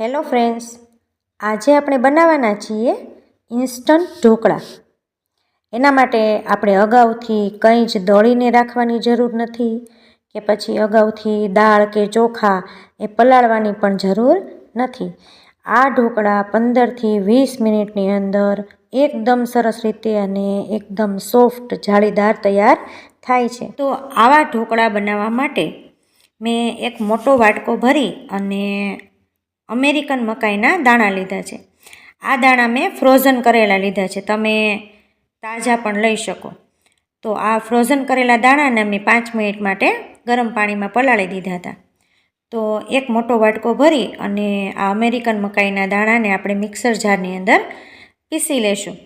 Hello friends, આજે આપણે બનાવવાના છીએ ઇન્સ્ટન્ટ ઢોકળા. એના માટે આપણે અગાઉથી કંઈ જ દળીને રાખવાની જરૂર નથી કે પછી અગાઉથી દાળ કે ચોખા એ પલાળવાની પણ જરૂર નથી. આ ઢોકળા પંદરથી વીસ મિનિટની અંદર એકદમ સરસ રીતે અને એકદમ સોફ્ટ જાળીદાર તૈયાર થાય છે. તો આવા ઢોકળા બનાવવા માટે મેં એક મોટો વાટકો ભરી અને અમેરિકન મકાઈના દાણા લીધા છે. આ દાણા મેં ફ્રોઝન કરેલા લીધા છે. તમે તાજા પણ લઈ શકો. તો આ ફ્રોઝન કરેલા દાણાને મેં પાંચ મિનિટ માટે ગરમ પાણીમાં પલાળી દીધા હતા. તો એક મોટો વાટકો ભરી અને આ અમેરિકન મકાઈના દાણાને આપણે મિક્સર જારની અંદર પીસી લેશું.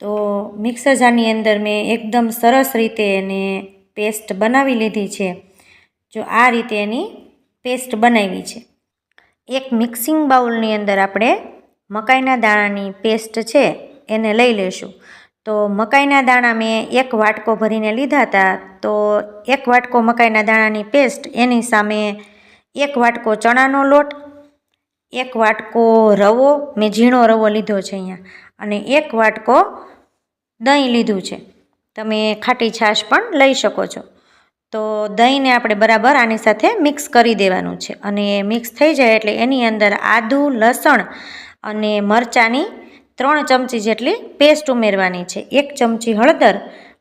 તો મિક્સર જારની અંદર મેં એકદમ સરસ રીતે એને પેસ્ટ બનાવી લીધી છે. જો આ રીતે એની પેસ્ટ બનાવી છે. એક મિક્સિંગ બાઉલની અંદર આપણે મકાઈના દાણાની પેસ્ટ છે, એને લઈ લેશું તો મકાઈના દાણા મેં એક વાટકો ભરીને લીધા હતા, તો એક વાટકો મકાઈના દાણાની પેસ્ટ એની સામે એક વાટકો ચણાનો લોટ, એક વાટકો રવો, મેં ઝીણો રવો લીધો છે અહીંયા, અને એક વાટકો દહીં લીધું છે. તમે ખાટી છાશ પણ લઈ શકો છો. તો દહીંને આપણે બરાબર આની સાથે મિક્સ કરી દેવાનું છે. અને મિક્સ થઈ જાય એટલે એની અંદર આદું, લસણ અને મરચાંની ત્રણ ચમચી જેટલી પેસ્ટ ઉમેરવાની છે. એક ચમચી હળદર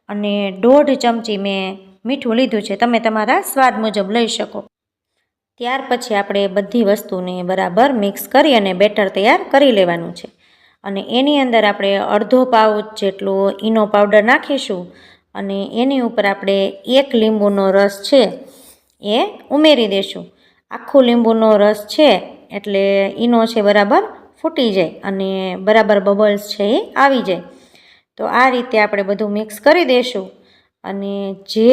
અને દોઢ ચમચી મેં મીઠું લીધું છે. તમે તમારા સ્વાદ મુજબ લઈ શકો. ત્યાર પછી આપણે બધી વસ્તુને બરાબર મિક્સ કરી અને બેટર તૈયાર કરી લેવાનું છે. અને એની અંદર આપણે અડધો પાઉચ જેટલો ઈનો પાવડર નાખીશું. અને એની ઉપર આપણે એક લીંબુનો રસ છે એ ઉમેરી દઈશું આખું લીંબુનો રસ છે એટલે ઈનો છે બરાબર ફૂટી જાય અને બરાબર બબલ્સ છે એ આવી જાય. તો આ રીતે આપણે બધું મિક્સ કરી દઈશું અને જે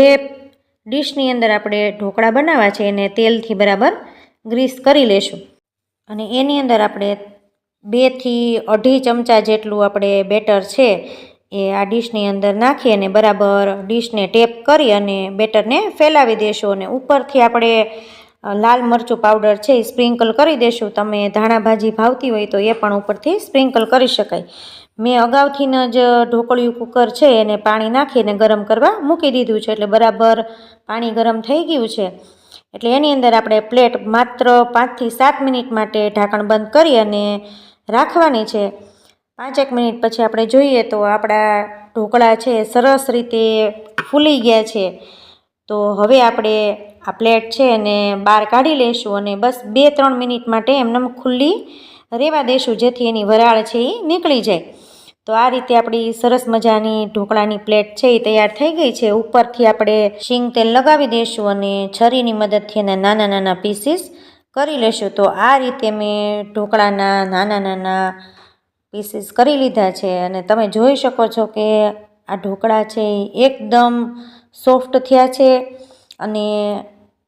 ડીશની અંદર આપણે ઢોકળા બનાવવા છે એને તેલથી બરાબર ગ્રીસ કરી લેશું. અને એની અંદર આપણે બેથી અઢી ચમચા જેટલું આપણે બેટર છે એ આ ડીશની અંદર નાખી અને બરાબર ડીશને ટેપ કરી અને બેટરને ફેલાવી દેશું અને ઉપરથી આપણે લાલ મરચું પાવડર છે એ સ્પ્રિંકલ કરી દેશું. તમે ધાણા ભાજી ભાવતી હોય તો એ પણ ઉપરથી સ્પ્રિંકલ કરી શકાય. મેં અગાઉથી જ ઢોકળિયું કુકર છે એને પાણી નાખીને ગરમ કરવા મૂકી દીધું છે એટલે બરાબર પાણી ગરમ થઈ ગયું છે. એટલે એની અંદર આપણે પ્લેટ માત્ર પાંચથી સાત મિનિટ માટે ઢાંકણ બંધ કરી અને રાખવાની છે. પાંચેક મિનિટ પછી આપણે જોઈએ તો આપણા ઢોકળા છે, સરસ રીતે ફૂલી ગયા છે. તો હવે આપણે આ પ્લેટ છે એને બહાર કાઢી લઈશું અને બસ બે ત્રણ મિનિટ માટે એમને ખુલ્લી રહેવા દઈશું જેથી એની વરાળ છે એ નીકળી જાય. તો આ રીતે આપણી સરસ મજાની ઢોકળાની પ્લેટ છે એ તૈયાર થઈ ગઈ છે. ઉપરથી આપણે શીંગ તેલ લગાવી દઈશું અને છરીની મદદથી એના નાના નાના પીસીસ કરી લેશું. તો આ રીતે મેં ઢોકળાના નાના નાના પીસીસ કરી લીધા છે અને તમે જોઈ શકો છો કે આ ઢોકળા છે એકદમ સોફ્ટ થયા છે અને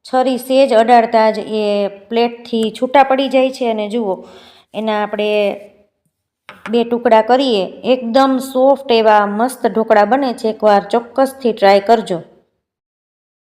છરી સેજ અડાડતા જ એ પ્લેટથી છૂટા પડી જાય છે અને જુઓ, એના આપણે બે ટુકડા કરીએ, એકદમ સોફ્ટ એવા મસ્ત ઢોકળા બને છે, એકવાર ચોક્કસથી ટ્રાય કરજો.